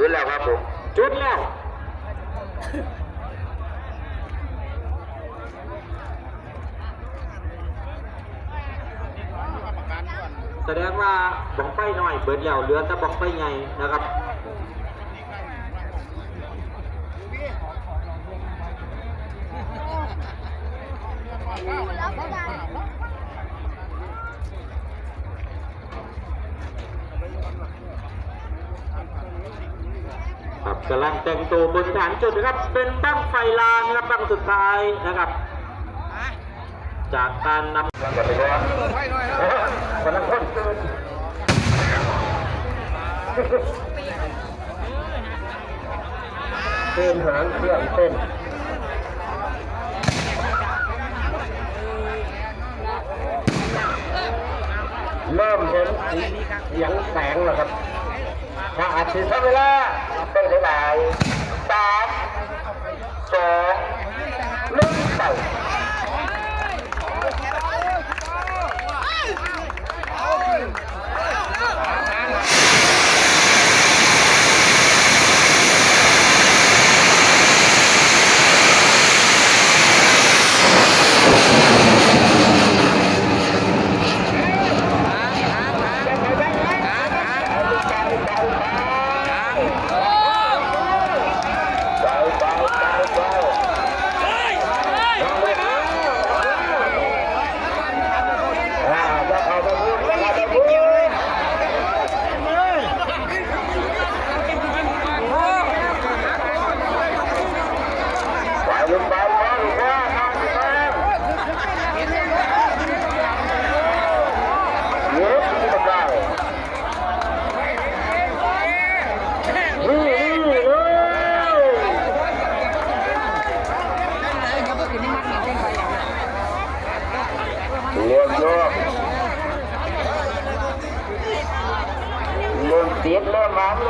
จุดแล้วครับผม จุดแล้วแสดงว่าบังไฟน้อยเบิดแล้วเหลือแต่บังไฟใหญ่นะครับแล้วก็ได้ ครับกำลังแต่งตัวบนฐานจุดนะครับ เป็นบั้งไฟลานนะครับบั้งสุดท้ายนะครับ จากการนำยังจะไปว่าคนละคนตื่นเต้นหางเครื่องเต้นเริ่มเห็นสีเสียงแสงแล้วครับ ถ้าอาทิตย์เวลาเป็นหลายๆสามสองหนึ่งไป ไปลุกไปไปลุกไปเยอะที่ทำได้นี่นี่เลย เลี้ยงโยกเลี้ยงเสียดเลี้ยงมัน